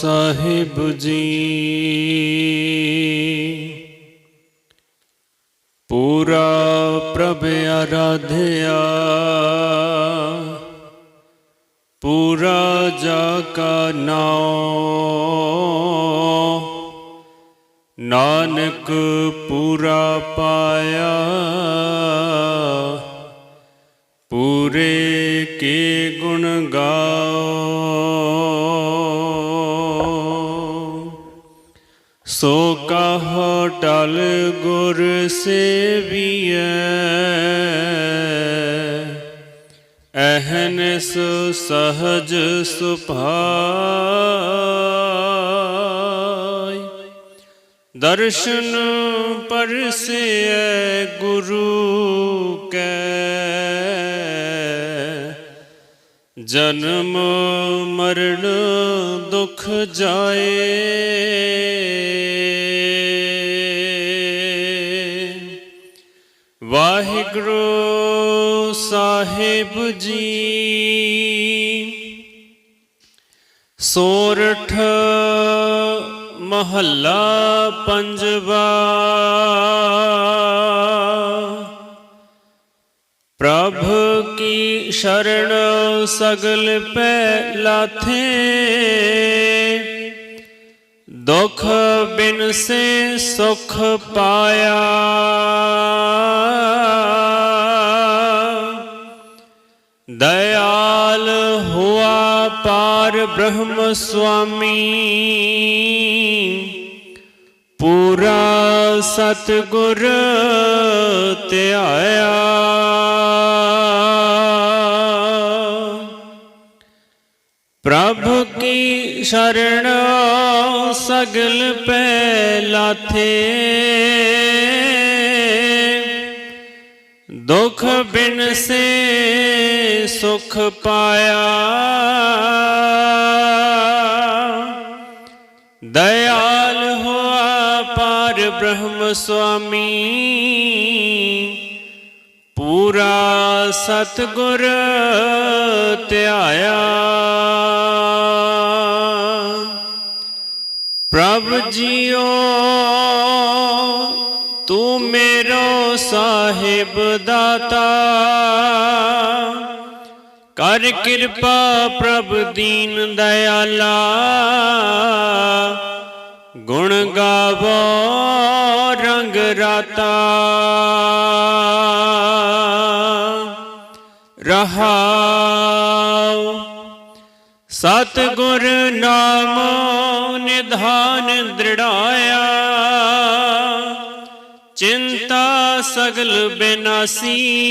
ਸਾਹਿਬ ਜੀ। ਪੂਰਾ ਪ੍ਰਭ ਆਰਾਧਿਆ। ਪੂਰਾ ਜਾ ਕਾ ਨਾਮ ਨਾਨਕ ਪੂਰਾ ਪਾਇਆ। ਪੂਰੇ ਸੋ ਕਹੋ ਟਲ ਗੁਰ ਸੇਵੀਐ। ਅਹਨਸ ਸਹਜ ਸੁਭਾਈ। ਦਰਸ਼ਨ ਪਰਸੈ ਗੁਰੂ ਕੈ। ਜਨਮ ਮਰਨ ਦੁਖ ਜਾਏ। ਵਾਹਿਗੁਰੂ ਸਾਹਿਬ ਜੀ ਸੋਰਠ ਮਹੱਲਾ ਪੰਜਵਾ। ਪ੍ਰਭ ਕੀ ਸ਼ਰਣ ਸਗਲ ਪੈ ਲਾਥੇ? ਦੁਖ ਬਿਨ ਸੇ ਸੁਖ ਪਾਇਆ। ਦਇਆਲ ਹੁਆ ਪਾਰ ਬ੍ਰਹਮ ਸੁਆਮੀ। ਪੂਰਾ ਸਤਿਗੁਰ ਧਿਆਇਆ। ਪ੍ਰਭ ਕੀ ਸ਼ਰਣ ਸਗਲ ਪੈ ਲਾਥੇ ਦੁਖ ਬਿਨ ਸੇ ਸੁਖ ਪਾਇਆ। ਦਇਆ ਬ੍ਰਹਮ ਸੁਆਮੀ, ਪੂਰਾ ਸਤਿਗੁਰ ਧਿਆਇਆ। ਪ੍ਰਭ ਜੀਓ, ਤੂੰ ਮੇਰਾ ਸਾਹਿਬ ਦਾਤਾ। ਕਰ ਕਿਰਪਾ ਪ੍ਰਭ ਦੀਨ ਦਇਆਲਾ। ਗੁਣ ਗਾਵੋ ਰੰਗ ਰਾਤਾ। ਰਹਾਉ। ਸਤਿਗੁਰ ਨਾਮ ਨਿਧਾਨ ਦ੍ਰਿੜਾਇਆ। ਚਿੰਤਾ ਸਗਲ ਬਿਨਾਸੀ।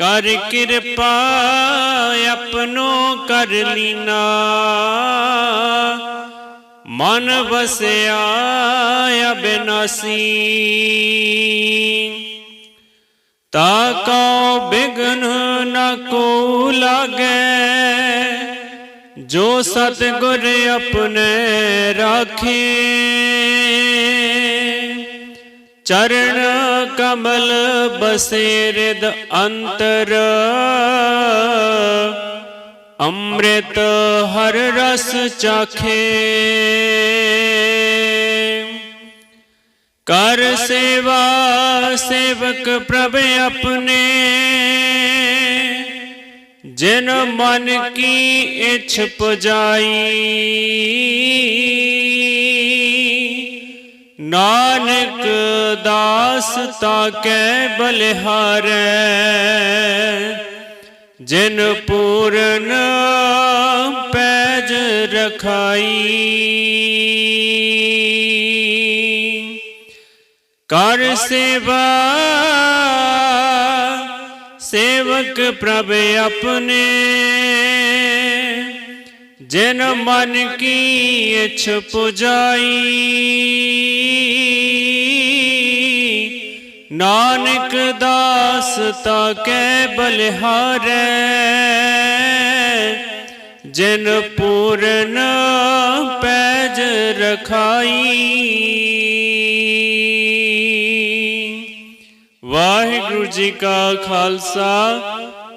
ਕਰ ਕਿਰਪਾ ਆਪਣੋ ਕਰ ਲੀਨਾ। ਮਨ ਵਸਿਆ ਅਬਿਨਾਸੀ। ਤਾ ਕਉ ਬਿਗਨ ਨ ਕੋ ਲਾਗੈ। ਜੋ ਸਤਿਗੁਰ ਆਪਣੇ ਰਾਖੇ। ਚਰਨ ਕਮਲ ਬਸੇ ਰਿਦ ਅੰਤਰ। ਅੰਮ੍ਰਿਤ ਹਰ ਰਸ ਚਾਖੇ। ਕਰ ਸੇਵਾ ਸੇਵਕ ਪ੍ਰਭ ਆਪਣੇ। ਜਿਨ ਮਨ ਕੀ ਇਛ ਪਜਾਈ। ਨਾਨਕ ਦਾਸ ਤਾਕੈ ਬਲਿਹਾਰੈ ਜਿਨ ਪੂਰਨ ਪੈਜ ਰਖਾਈ। ਕਰ ਸੇਵਾ ਸੇਵਕ ਪ੍ਰਭ ਆਪਣੇ ਜਿਨ ਮਨ ਕੀ ਇਛ ਪੁਜਾਈ, ਨਾਨਕ ਦਾਸ ਤਾਕੈ ਬਲਿਹਾਰੈ, ਜਿਨ ਪੂਰਨ ਪੈਜ ਰਖਾਈ। ਵਾਹਿਗੁਰੂ ਜੀ ਕਾ ਖਾਲਸਾ